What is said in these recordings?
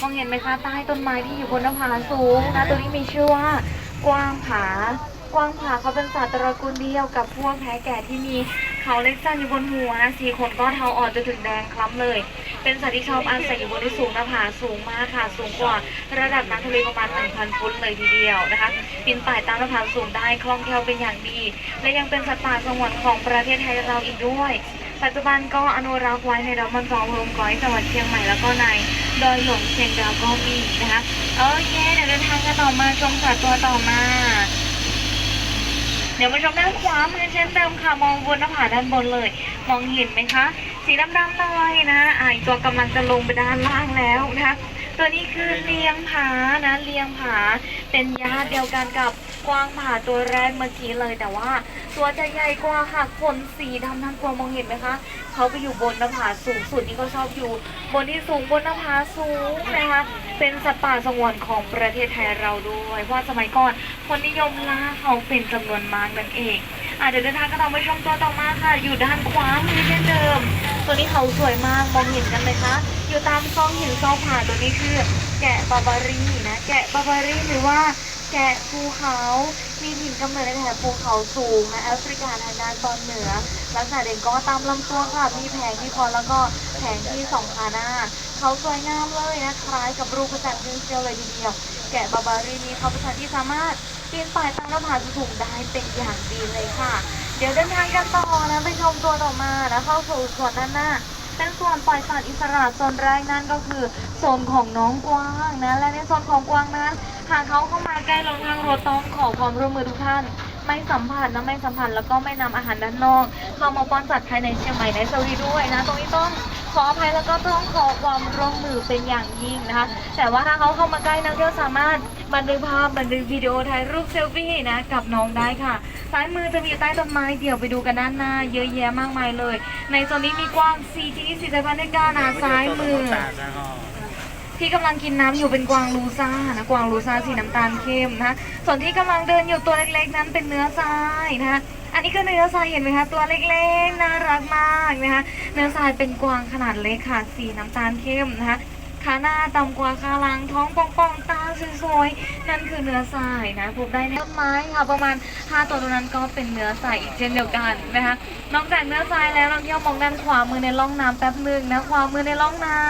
มองเห็นไหมคะใต้ต้นไม้ที่อยู่บนหน้าผาสูงนะตัวนี้มีชื่อว่ากวางผากวางผาเขาเป็นสัตว์ตระกูลเดียวกับพวกแพะแก่ที่มีเขาเล็กสั้นอยู่บนหัวนะสีขนก็เทาอ่อนจนถึงแดงคล้ำเลย เป็นสัตว์ที่ชอบอาศัยอยู่บนที่สูงหน้าผาสูงมากค่ะสูงกว่า ระดับน้ำทะเลประมาณ 1,000 ฟุตเลยทีเดียวนะคะปีนป่ายตามหน้าผาสูงได้คล่องแคล่วเป็นอย่างดี และยังเป็นสัตว์ป่าสงวนของประเทศไทยเราอีกด้วย ปัจจุบันก็อนุรักษ์ไว้ในดอกมันสองรวมก้อยจังหวัดเชียงใหม่แล้วก็ใน ดอยหลวงเชียงดาวก็มีนะคะโอเคเดี๋ยวเดินทางกันต่อมาชมสัตว์ตัวต่อมา เดี๋ยวมาชมด้านขวามือเช่นเดิมค่ะมองบนหน้าผาด้านบนเลย มองเห็นไหมคะ สีดำๆเลยนะอ่าตัวกำลังจะลงไปด้านล่างแล้วนะคะตัวนี้คือเลียงผานะเลียงผาเป็นญาติเดียวกันกับ กว้างผาตัวแรกเมื่อกี้เลยแต่ว่า ตัวจะใหญ่กว่าค่ะขนสีดำทั้งตัวมองเห็นไหมคะเขาไปอยู่บนหน้าผาสูงสุดนี่ก็ชอบอยู่ บนที่สูงบนหน้าผาสูงนะคะเป็นสัตว์ป่าสงวนของประเทศไทยเราด้วย เพราะสมัยก่อนคนนิยมล่าเขาเป็นจำนวนมากนั่นเองอะเดี๋ยวเดินทางกันต่อไปชมตัวต่อมาค่ะ อยู่ด้านขวามือเช่นเดิม ตัวนี้เขาสวยมากมองเห็นกันไหมคะ อยู่ตามซองหินซองผาตัวนี้คือแกะบาบารีนะ แกะบาบารีหรือว่า แกะภูเขามีถิ่นกำเนิดในแถบภูเขาสูงนะแอฟริกาทางด้านตอนเหนือ ลักษณะเด่นก็ตามลำตัวค่ะ มีแผงที่คอแล้วก็แผงที่สองขาหน้า เขาสวยงามเลยนะคล้ายกับรูปพระจันทร์ขึ้นเชียวเลยทีเดียว แกะบาบารีนี้เขาเป็นสัตว์ที่สามารถปีนป่ายตามหน้าผาสูงได้เป็นอย่างดีเลยค่ะ เดี๋ยวเดินทางกันต่อนะไปชมตัวต่อมานะเข้าสู่ส่วนด้านหน้าเป็นส่วนปล่อยสัตว์อิสระโซนแรกนั่นก็คือโซนของน้องกวางนะและในโซนของกวางนั้น หากเขาเข้ามาใกล้ลงทางรถต้องขอความร่วมมือทุกท่าน ไม่สัมผัสนะไม่สัมผัสแล้วก็ไม่นำอาหารด้านนอกเข้ามาป้อนสัตว์ภายในเชียงใหม่ในสวีด้วยนะ ตรงนี้ต้องขออภัยแล้วก็ต้องขอความร่วมมือเป็นอย่างยิ่งนะคะ แต่ว่าถ้าเขาเข้ามาใกล้นักเที่ยวสามารถบันทึกภาพบันทึกวิดีโอถ่ายรูปเซลฟี่นะกับน้องได้ค่ะซ้ายมือจะมีอยู่ใต้ต้นไม้เดี๋ยวไปดูกันด้านหน้า เยอะแยะมากมายเลย ในโซนนี้มีกว้างซีจีสีสายพันธุ์ในกานะซ้ายมือ ที่กำลังกินน้ำอยู่เป็นกวางลูซ่านะกวางลูซ่าสีน้ำตาลเข้มนะส่วนที่กำลังเดินอยู่ตัวเล็กๆ นั้นเป็นเนื้อทรายนะคะอันนี้ก็เนื้อทรายเห็นไหมคะตัวเล็กๆน่ารักมากนะคะเนื้อทรายเป็นกวางขนาดเล็กค่ะสีน้ำตาลเข้มนะคะ ขาหน้าต่ำกว่าขาหลังท้องป่องๆตาสวยๆนั่นคือเนื้อทรายนะพบได้ในต้นไม้ค่ะประมาณ 5 ตัวตัวนั้นก็เป็นเนื้อทรายอีกเช่นเดียวกันนะคะนอกจากเนื้อทรายแล้วเราเที่ยวมองด้านขวามือในร่องน้ำแป๊บหนึ่งนะขวามือในร่องน้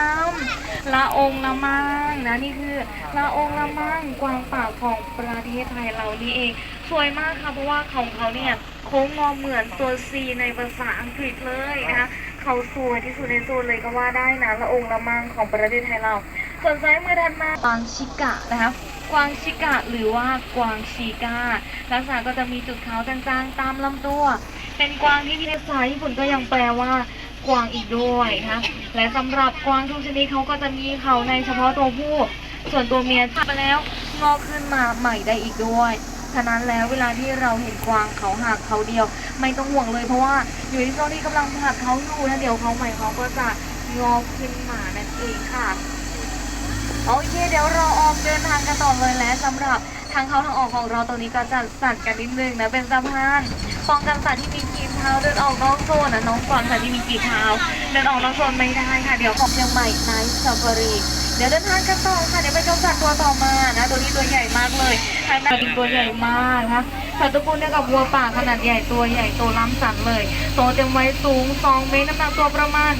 ำละองละมังนะนี่คือละองละมังกวางป่าของประเทศไทยเรานี่เอง สวยมากค่ะเพราะว่าของเขาเนี่ยโค้งงอเหมือนตัว C ในภาษาอังกฤษเลยนะคะ เขาสวยที่สุดในโซนเลยก็ว่าได้นะละองค์ละมังของประเทศไทยเรา ส่วนซ้ายมือถัดมากวางชิกะนะคะกวางชิกะหรือว่ากวางชิกาลักษณะก็จะมีจุดขาวจางๆตามลำตัว เป็นกวางที่มีภาษาญี่ปุ่นก็ยังแปลว่ากวางอีกด้วยนะคะและสำหรับกวางทุกชนิดเขาก็จะมีเขาในเฉพาะตัวผู้ ส่วนตัวเมียทำไปแล้วงอกขึ้นมาใหม่ได้อีกด้วย ฉะนั้นแล้วเวลาที่เราเห็นกวางเขาหักเขาเดียว ไม่ต้องห่วงเลยเพราะว่าอยู่ในช่วงที่กำลังหักเขาอยู่นะเดี๋ยวเขาใหม่เขาก็จะงอกขึ้นมานั่นเองค่ะโอเค เดี๋ยวเราออกเดินทางกันต่อเลยและสำหรับทางเข้าทางออกของเราตรงนี้ก็จะสั่นกันนิดนึงนะเป็นสะพานป้องกันสัตว์ที่มีกีบเท้าเดินออกนอกโซนนะน้องกวางสัตว์ที่มีกีบเท้าเดินออกนอกโซนไม่ได้ค่ะ เดี๋ยวของเชียงใหม่ไนท์ซาฟารี ดี๋ยวเดินทางกันต่อค่ะ เดี๋ยวไปชมสัตว์ตัวต่อมานะ ตัวนี้ตัวใหญ่มากเลยทางด้านนี้ตัวใหญ่มากนะคะสัตว์ตระกูลเดียวกับวัวป่าขนาดใหญ่ตัวใหญ่ตัวล้ำสันเลยโตเต็มวัยสูง 2 เมตรน้ำหนักตัวประมาณ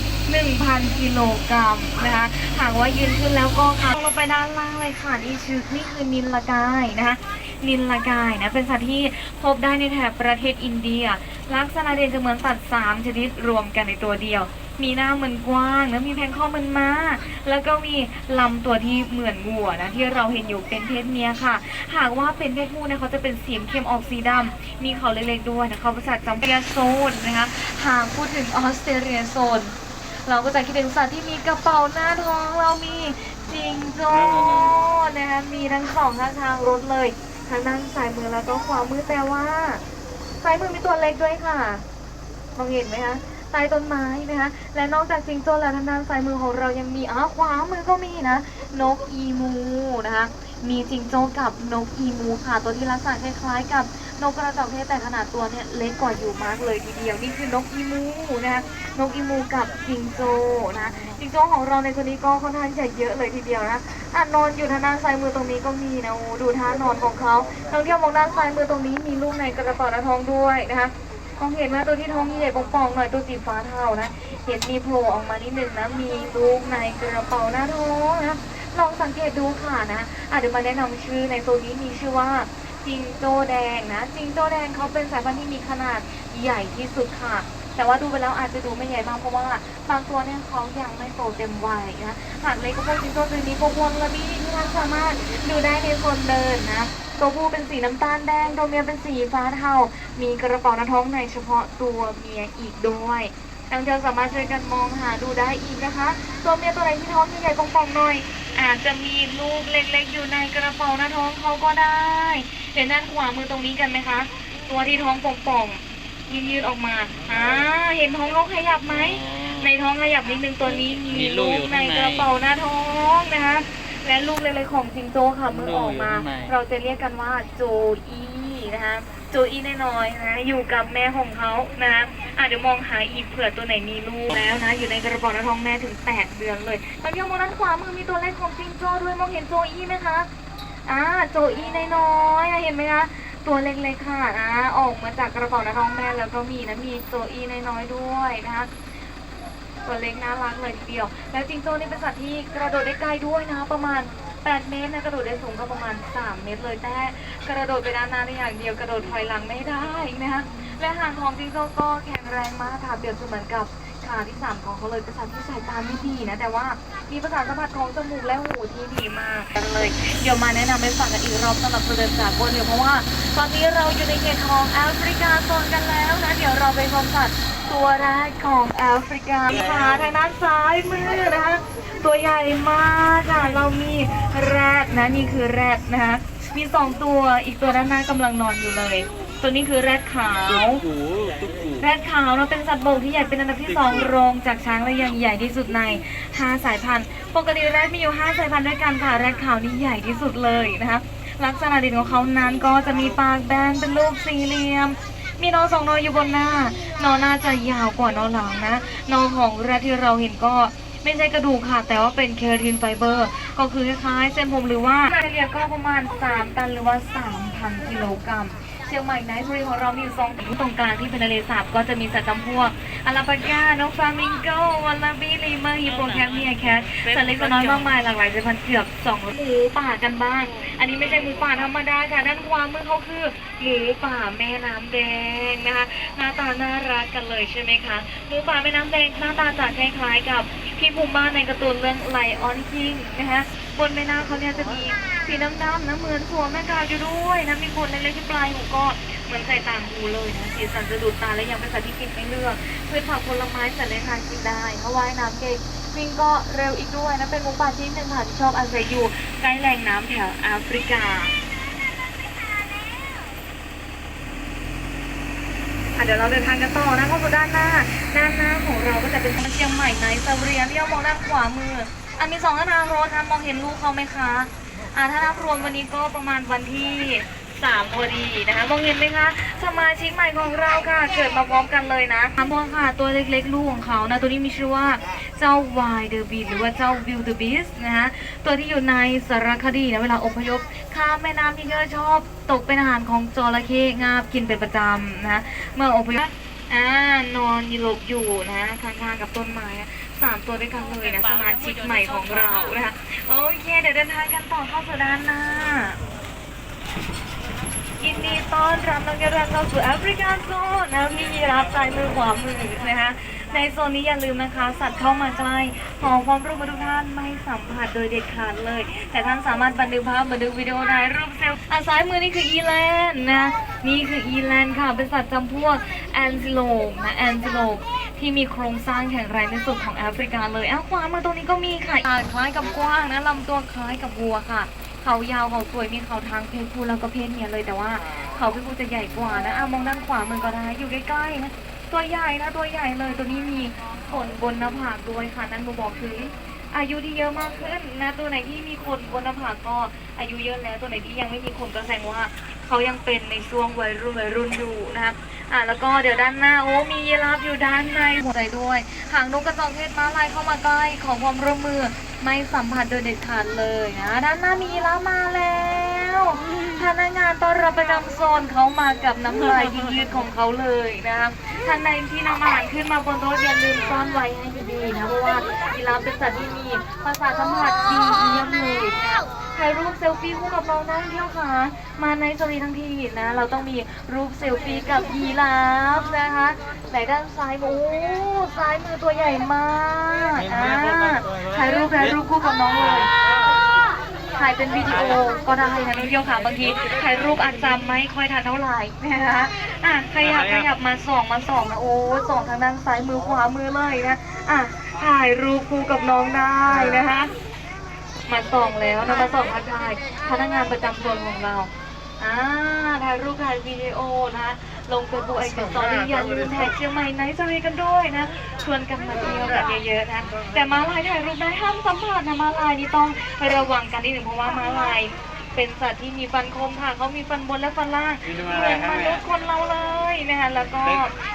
1,000 กิโลกรัมนะคะหากว่ายืนขึ้นแล้วก็ค่ะลงไปด้านล่างเลยค่ะ นี่ชื่อนี่คือนิลลากายนะคะนิลลากายนะเป็นสัตว์ที่พบได้ในแถบประเทศอินเดีย ลักษณะเด่นจะเหมือนสัตว์สามชนิดรวมกันในตัวเดียว มีหน้าเหมือนกว้างแล้วมีแผงคอเหมือนม้า แล้วก็มีลำตัวที่เหมือนวัวนะที่เราเห็นอยู่เป็นเพศเมียค่ะ หากว่าเป็นเพศผู้เนี่ยเขาจะเป็นสีเข้มออกสีดำมีเขาเล็กๆด้วยนะเขาเป็นสัตว์จำเปียโซนนะคะหากพูดถึงออสเตรเลียโซนเราก็จะคิดถึงสัตว์ที่มีกระเป๋าหน้าท้องเรามีจิงโจ้นะคะมีทั้งสองข้างทางรถเลยทางด้านซ้ายมือแล้วก็ขวามือแต่ว่าซ้ายมือมีตัวเล็กด้วยค่ะมองเห็นไหมคะ ใต้ต้นไม้นะคะ และนอกจากจิงโจ้แล้วทางด้านซ้ายมือของเรายังมีอ้าขวามือก็มีนะ นกอีมูนะคะ มีจิงโจ้กับนกอีมูค่ะ ตัวที่ลักษณะคล้ายๆ กับนกกระจอกเทศแต่ขนาดตัวเนี่ยเล็กกว่าอยู่มากเลยทีเดียวนี่คือนกอีมูนะคะนกอีมูกับจิงโจ้นะจิงโจ้ของเราในคนนี้ก็ค่อนข้างจะเยอะเลยทีเดียวนะอะนอนอยู่ทางด้านซ้ายมือตรงนี้ก็มีนะดูท่านอนของเขาท่องเที่ยวมองด้านซ้ายมือตรงนี้มีลูกในกระเป๋าหน้าท้องด้วยนะคะ มองเห็นไหมตัวที่ท้องใหญ่ป่องๆหน่อยตัวสีฟ้าเทานะ เห็นมีโผล่ออกมานิดนึงนะ มีลูกในกระเป๋าหน้าท้องนะ ลองสังเกตดูค่ะนะอะเดี๋ยวมาแนะนำชื่อในโซนนี้มีชื่อว่าจิงโจ้แดงนะ จิงโจ้แดงเขาเป็นสายพันธุ์ที่มีขนาดใหญ่ที่สุดค่ะ แต่ว่าดูไปแล้วอาจจะดูไม่ใหญ่มากเพราะว่าบางตัวเนี่ยเขายังไม่โตเต็มวัยนะ หากเล็กก็พวกจิงโจ้ตัวนี้พวกวงละบี้ที่ท่านสามารถดูได้ในโซนเดินนะ ตัวผู้เป็นสีน้ำตาลแดง ตัวเมียเป็นสีฟ้าเทา มีกระเป๋าหน้าท้องในเฉพาะตัวเมียอีกด้วยทางเธอสามารถช่วยกันมองหาดูได้อีกนะคะ ตัวเมียตัวไหนที่ท้องใหญ่ๆป่องๆหน่อย อาจจะมีลูกเล็กๆ อยู่ในกระเป๋าหน้าท้องเขาก็ได้เห็นด้านขวามือตรงนี้กันไหมคะ ตัวที่ท้องป่องๆยืดๆออกมาอ่าเห็นท้องน้องขยับไหมในท้องขยับนิดนึงตัวนี้มีมีลูลูกกอยู่ในข้างในกระเป๋าหน้าท้องนะคะ และลูกเล็กๆของจิงโจ้ค่ะมือออกมาลูกอยู่ข้างในเราจะเรียกกันว่าโจอีนะคะโจอีน้อยๆนะอยู่กับแม่ของเขานะอะเดี๋ยวมองหาอีกเผื่อตัวไหนมีลูกแล้วนะ อยู่ในกระเป๋าหน้าท้องแม่ถึง 8 เดือนเลยตอนนี้มองด้านขวามือมีตัวเล็กของจิงโจ้ด้วยมองเห็นโจอีไหมคะอ่าโจอีน้อยๆอะเห็นไหมคะตัวเล็กๆค่ะนะออกมาจากกระเป๋าหน้าท้องแม่แล้วก็มีนะมีโจอีน้อยๆด้วยนะคะ ตัวเล็กน่ารักเลยทีเดียว แล้วจิงโจ้นี่เป็นสัตว์ที่กระโดดได้ไกลด้วยนะประมาณ 8 เมตรนะกระโดดได้สูงก็ประมาณ 3 เมตรเลยแต่กระโดดไปด้านหน้าได้อย่างเดียวกระโดดถอยหลังไม่ได้นะคะและหางของจิงโจ้ก็แข็งแรงมากค่ะเปรียบเสมือนกับขาที่สามของเขาเลยเป็นสัตว์ที่สายตาไม่ดีนะ แต่ว่ามีประสาทสัมผัสของจมูกและหูที่ดีมากกันเลย เดี๋ยวมาแนะนำให้ฟังกันอีกรอบสำหรับตัวเดินจากบนเดี๋ยวเพราะว่า ตอนนี้เราอยู่ในเขตของแอฟริกาโซนกันแล้วนะเดี๋ยวเราไปชมสัตว์ ตัวแรกของแอฟริกาค่ะทางด้านซ้ายมือนะคะตัวใหญ่มากค่ะเรามีแรดนะนี่คือแรดนะคะมีสองตัวอีกตัวด้านหน้ากำลังนอนอยู่เลย ตัวนี้คือแรดขาว แรดขาวเนาเป็นสัตว์บกที่ใหญ่เป็นอันดับที่สองรองจากช้างและยังใหญ่ที่สุดใน 5 สายพันธุ์ ปกติแรดมีอยู่ 5 สายพันธุ์ด้วยกันค่ะแรดขาวนี่ใหญ่ที่สุดเลยนะคะลักษณะเด่นของเขานั้นก็จะมีปากแบนเป็นรูปสี่เหลี่ยม มีนอสองนออยู่บนหน้านอหน้าจะยาวกว่านอหลังนะนอของแรกที่เราเห็นก็ไม่ใช่กระดูกค่ะ แต่ว่าเป็นเคราตินไฟเบอร์ ก็คือคล้ายๆเส้นผมหรือว่าเฉลี่ยก็ประมาณ 3 ตันหรือว่า 3,000 กิโลกรัม ชียงใหม่ไนท์ทรีของเรามีอยู่สองที่ตรงกลางที่เป็นทะเลสาบก็จะมีสัตว์จำพวกอาราปากานกฟลามิงโกวัลลาบี้ลีเมอร์ฮิปโปแคทเมียแคทสัตว์เล็กตัวน้อยมากมายหลากหลายสายพันธุ์เกือบสองหมูป่ากันบ้างอันนี้ไม่ใช่หมูป่าธรรมดาค่ะด้านขวามือเขาคือหมูป่าแม่น้ำแดงนะคะหน้าตาน่ารักกันเลยใช่ไหมคะหมูป่าแม่น้ำแดงหน้าตาจะคล้ายๆกับพี่ภูมิบ้านในการ์ตูนเรื่องไลออนคิงนะคะ บนใบหน้าเขาเนี่ยจะมีสีน้ำๆนะเหมือนสวมแม่กาวอยู่ด้วยนะมีขนเล็กๆที่ปลายหูก็เหมือนใส่ต่างหูเลยนะสีสันจะดูดตาและยังเป็นสัตว์ที่กินไม่เลือกพืชผักผลไม้สัตว์เลื้ยคลานกินได้เขาว่ายน้ำเก่งวิ่งก็เร็วอีกด้วยนะเป็นหมูป่าชนิดหนึ่งค่ะที่ชอบอาศัยอยู่ใกล้แหล่งน้ำแถวแอฟริกาอะเดี๋ยวเราเดินทางกันต่อนะเข้าสู่ด้านหน้า ด้านหน้าของเราก็จะเป็นเชียงใหม่ไนท์ซาเรียเลี้ยวมองด้านขวามือ อันมีสองทางรถนะมองเห็นลูกเขาไหมคะอ่าถ้านับรวมวันนี้ก็ประมาณวันที่สามพอดีนะคะมองเห็นไหมคะ สมาชิกใหม่ของเราค่ะ เกิดมาพร้อมกันเลยนะมองค่ะ ตัวเล็กๆ ลูกของเขานะ ตัวนี้มีชื่อว่าเจ้าวายเดอร์บีหรือว่าเจ้าวิลเดอร์บีสนะคะตัวที่อยู่ในสารคดีนะเวลาอพยพข้ามแม่น้ำที่เยอะชอบ ตกเป็นอาหารของจระเข้งาบกินเป็นประจำนะเมื่ออพยพ อ่านอนหลบอยู่นะข้างๆกับต้นไม้อะสามตัวด้วยกันเลยนะสมาชิกใหม่ของเรานะคะโอเค เดี๋ยวเดินทางกันต่อเข้าสู่ด้านหน้ายินดีต้อนรับน้องกระรันเข้าสู่แอฟริกาโซนนะพี่ยีรับซ้ายมือขวามือนะคะ ในโซนนี้อย่าลืมนะคะ สัตว์เข้ามาใกล้ขอความร่วมมือทุกท่านไม่สัมผัสโดยเด็ดขาดเลย แต่ท่านสามารถบันทึกภาพบันทึกวิดีโอถ่ายรูปเซลฟี่อะซ้ายมือนี่คืออีแลนด์นะ นี่คืออีแลนด์ค่ะ เป็นสัตว์จำพวกแอนซิโลปนะแอนซิโลปที่มีโครงสร้างแข็งแรงที่สุดของแอฟริกาเลยอ้าวขวามือตรงนี้ก็มีค่ะอ่าคล้ายกับกว้างนะลำตัวคล้ายกับวัวค่ะ เขายาวเขาสวยมีเขาทางเพศผู้แล้วก็เพศเมียเลยแต่ว่า เขาเพศผู้จะใหญ่กว่านะอะมองด้านขวามือก็ได้อยู่ใกล้ๆนะ ตัวใหญ่นะตัวใหญ่เลยตัวนี้มีขนบนหน้าผากด้วยค่ะ นั่นบ่งบอกถึงอายุที่เยอะมากขึ้นนะตัวไหนที่มีขนบนหน้าผากก็อายุเยอะแล้วตัวไหนที่ยังไม่มีขนก็แสดงว่าเขายังเป็นในช่วงวัยรุ่นวัยรุ่นอยู่นะครับอะแล้วก็เดี๋ยวด้านหน้าโอ้มียีราฟอยู่ด้านในหัวใจด้วย หางนกกระจอกเทศม้าลายเข้ามาใกล้ขอความร่วมมือไม่สัมผัสโดยเด็ดขาดเลยนะด้านหน้ามียีราฟมาแล้วพนักงานต้อนรับประจำโซนเขามากับน้ำลายยืดๆของเขาเลยนะครับ ท่านใดที่นำอาหารขึ้นมาบนรถอย่าลืมซ่อนไว้ให้ดีๆนะเพราะว่ายีราฟเป็นสัตว์ที่มีประสาทสัมผัสดีเยี่ยมเลยนะครับถ่ายรูปเซลฟี่คู่กับเรานักท่องเที่ยวค่ะมาในสรีทั้งทีนะ เราต้องมีรูปเซลฟี่กับยีราฟนะคะไหนด้านซ้ายโอ้ซ้ายมือตัวใหญ่มากอ่าถ่ายรูปถ่ายรูปคู่กับน้องเลย ถ่ายเป็นวิดีโอก็ได้นะน้องเที่ยวค่ะบางทีถ่ายรูปอาจจะไม่ค่อยทันเท่าไหร่นะคะอะขยับขยับมาส่องมาส่องนะโอ้ส่องทางด้านซ้ายมือขวามือเลยนะอะถ่ายรูปคู่กับน้องได้นะคะมาส่องแล้วนะมาส่องทักทายพนักงานประจำโซนของเราอ่าถ่าย รูปถ่ายวิดีโอนะ ลงเฟซบุ๊กไอจีสตอรี่อย่าลืมแท็กเชียงใหม่ไนท์สวีกันด้วยนะ ชวนกันมาเที่ยวกันเยอะๆนะ แต่มาลายถ่ายรูปได้ห้ามสัมผัสนะมาลายนี่ต้องระวังกันนิดหนึ่งเพราะว่ามาลายเป็นสัตว์ที่มีฟันคมค่ะเขามีฟันบนและฟันล่างเหมือนมนุษย์คนเราเลยนะคะแล้วก็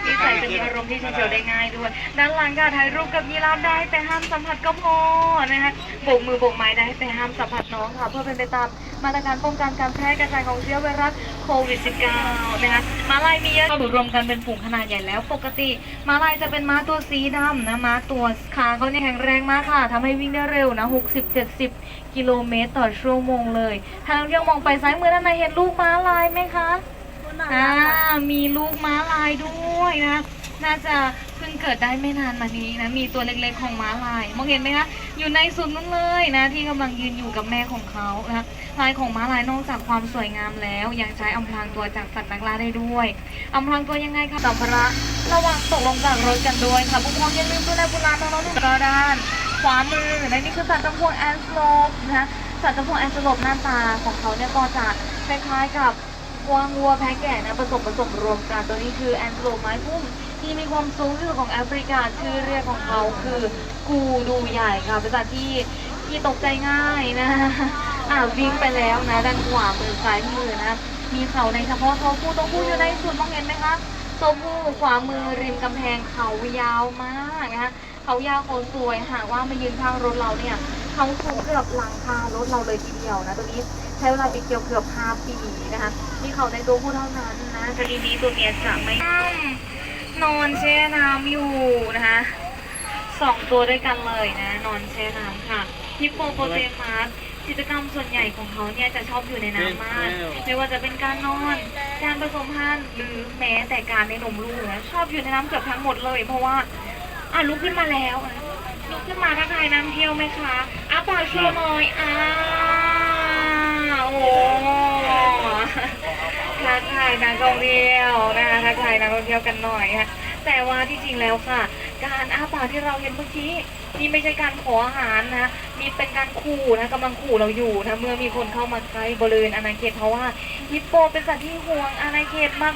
นิสัยจะมีอารมณ์ที่เฉียวๆได้ง่ายด้วย ด้านหลังค่ะถ่ายรูปกับยีราฟได้แต่ห้ามสัมผัสก็พอนะคะโบกมือโบกไม้ได้แต่ห้ามสัมผัสน้องค่ะ เพื่อเป็นไปตาม มาตรการป้องกันการแพร่กระจายของเชื้อไวรัสโควิด -19 นะคะมาลายมีเยอะอยู่รวมกันเป็นฝูงขนาดใหญ่แล้ว ปกติมาลายจะเป็นม้าตัวสีดำนะม้าตัวขาเขาเนี่ยแข็งแรงมากค่ะทำให้วิ่งได้เร็วนะ 60-70 กิโลเมตรต่อชั่วโมงเลยทางนักท่องเที่ยวมองไปซ้ายมือด้านในเห็นลูกม้าลายไหมคะอ่ามีลูกม้าลายด้วยนะน่าจะเพิ่งเกิดได้ไม่นานมานี้นะ มีตัวเล็กๆของม้าลาย มองเห็นไหมคะ อยู่ในสุดนั่นเลยนะ ที่กำลังยืนอยู่กับแม่ของเขานะคะลายของม้าลายนอกจากความสวยงามแล้ว ยังใช้อำพรางตัวจากสัตว์นักล่าได้ด้วยอำพรางตัวยังไงคะสัมภาระระวังตกลงจากรถกันด้วยค่ะผู้ปกครองอย่าลืมดูแลบุราณน้องๆหนูก็ด้านขวามือและนี่คือสัตว์จำพวกแอนสโลปนะสัตว์จำพวกแอนสโลปหน้าตาของเขาเนี่ยก็จะคล้ายๆกับกวางวัวแพะแกะนะผสมผสมรวมกันตัวนี้คือแอนโทรไม้พุ่มที่มีความสูงที่สุดของแอฟริกาชื่อเรียกของเขาคือ กูดูใหญ่ค่ะเป็นสัตว์ที่ที่ตกใจง่ายนะอ่าวิ่งไปแล้วนะด้านขวามือซ้ายมือนะมีเขาในเฉพาะตัวผู้ตัวผู้อยู่ในสุดมองเห็นไหมคะตัวผู้ขวามือริมกำแพงเขายาวมากนะคะเขายาวเขาสวยหากว่ามายืนข้างรถเราเนี่ยเขาสูงเกือบหลังคารถเราเลยทีเดียวนะตัวนี้ใช้เวลาไปเกี่ยวเกือบ5ปีนะคะมีเขาในตัวผู้เท่านั้นนะคดีนี้ตัวเมียจะไม่นอนแช่น้ำอยู่นะคะ สองตัวด้วยกันเลยนะ นอนแช่น้ำค่ะฮิปโปโปเตมัสกิจกรรมส่วนใหญ่ของเขาเนี่ยจะชอบอยู่ในน้ำมาก ไม่ว่าจะเป็นการนอน การผสมพันธุ์หรือแม้แต่การในนมลูกนะชอบอยู่ในน้ำเกือบทั้งหมดเลย เพราะว่าอะลุกขึ้นมาแล้วนะลุกขึ้นมาทักทายน้ำเที่ยวไหมคะอ้าปากโชว์หน่อยอ้าโอ้โหทักทายนักท่องเที่ยวนะคะทักทายนักท่องเที่ยวกันหน่อยค่ะแต่ว่าที่จริงแล้วค่ะ การอ้าปาก ที่เราเห็นเมื่อกี้นี่ไม่ใช่การขออาหารนะนี่เป็นการขู่นะกำลังขู่เราอยู่นะเมื่อมีคนเข้ามาใกล้บริเวณอาณาเขตเพราะว่าฮิปโปเป็นสัตว์ที่ห่วงอาณาเขตมา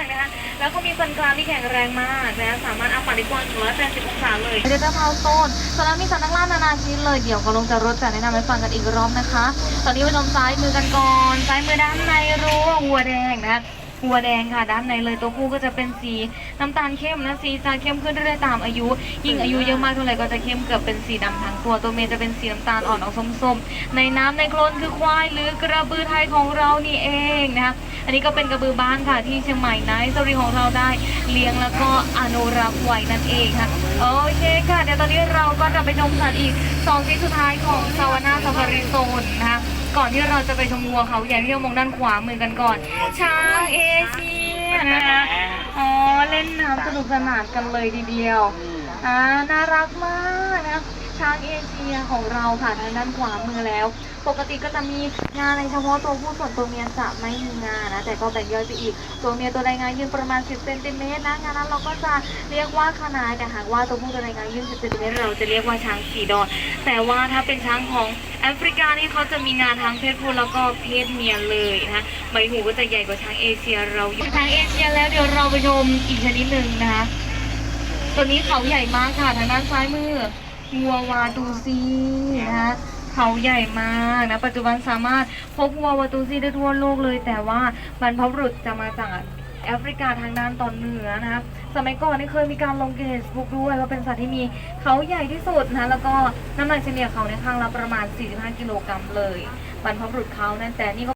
กๆนะคะแล้วก็มีฟันกรามที่แข็งแรงมากนะสามารถอ้าปากได้กว้างถึง180องศาเลยเดลต้าพาวโซนตอนนั้นมีสัตว์นักล่านานาชนิดเลยเดี๋ยวก็ลงจากรถจะแนะนำให้ฟังกันอีกรอบนะคะ ตอนนี้ไปชมซ้ายมือกันก่อนซ้ายมือด้านในรั้ววัวแดงนะ วัวแดงค่ะ ด้านในเลยตัวผู้ก็จะเป็นสีน้ำตาลเข้มนะสีจะเข้มขึ้นเรื่อยๆตามอายุ ยิ่งอายุเยอะมากเท่าไหร่ก็จะเข้มเกือบเป็นสีดำทั้งตัวตัวเมียจะเป็นสีน้ำตาลอ่อนออกส้มๆ ในน้ำในโคลนคือควายหรือกระบือไทยของเรานี่เองนะคะอันนี้ก็เป็นกระบือบ้านค่ะที่เชียงใหม่ไนท์สตอรี่ของเราได้เลี้ยงแล้วก็อนุรักษ์ไว้นั่นเองค่ะโอเคค่ะเดี๋ยวตอนนี้เราก็จะไปชมสัตว์อีกสองที่สุดท้ายของซาวนาซาฟารีโซนนะคะ ก่อนที่เราจะไปชมวัวเขาใหญ่ที่เรามองด้านขวามือกันก่อน ช้างเอเชียนะคะอ๋อเล่นน้ำสนุกสนานกันเลยทีเดียวอ่าน่ารักมากนะช้างเอเชียของเราค่ะทางด้านขวามือแล้ว ปกติก็จะมีงานในเฉพาะตัวผู้ส่วนตัวเมียจะไม่มีงานนะ แต่ก็แบ่งย่อยไปอีก ตัวเมียตัวใดงานยืนประมาณ 10เซนติเมตรนะงานนั้นเราก็จะเรียกว่าขนายแต่หากว่าตัวผู้ตัวใดงานยืน10เซนติเมตรเราจะเรียกว่าช้างสีดอนแต่ว่าถ้าเป็นช้างของแอฟริกานี่เขาจะมีงานทั้งเพศผู้แล้วก็เพศเมียเลยนะใบหูก็จะใหญ่กว่าช้างเอเชียเราอยู่ช้างเอเชียแล้วเดี๋ยวเราไปชมอีกชนิดหนึ่งนะคะตัวนี้เขาใหญ่มากค่ะทางด้านซ้ายมือวัววาตูซีนะคะ เขาใหญ่มากนะ ปัจจุบันสามารถพบวัววาตูซีได้ทั่วโลกเลย แต่ว่าบรรพบุรุษจะมาจากแอฟริกาทางด้านตอนเหนือนะคะสมัยก่อนนี่เคยมีการลงเกสบุ๊กด้วยว่าเป็นสัตว์ที่มีเขาใหญ่ที่สุดนะแล้วก็น้ำหนักเฉลี่ยเขาในข้างละประมาณ 45 กิโลกรัมเลยบรรพบุรุษเขานั่นแต่นี่ก็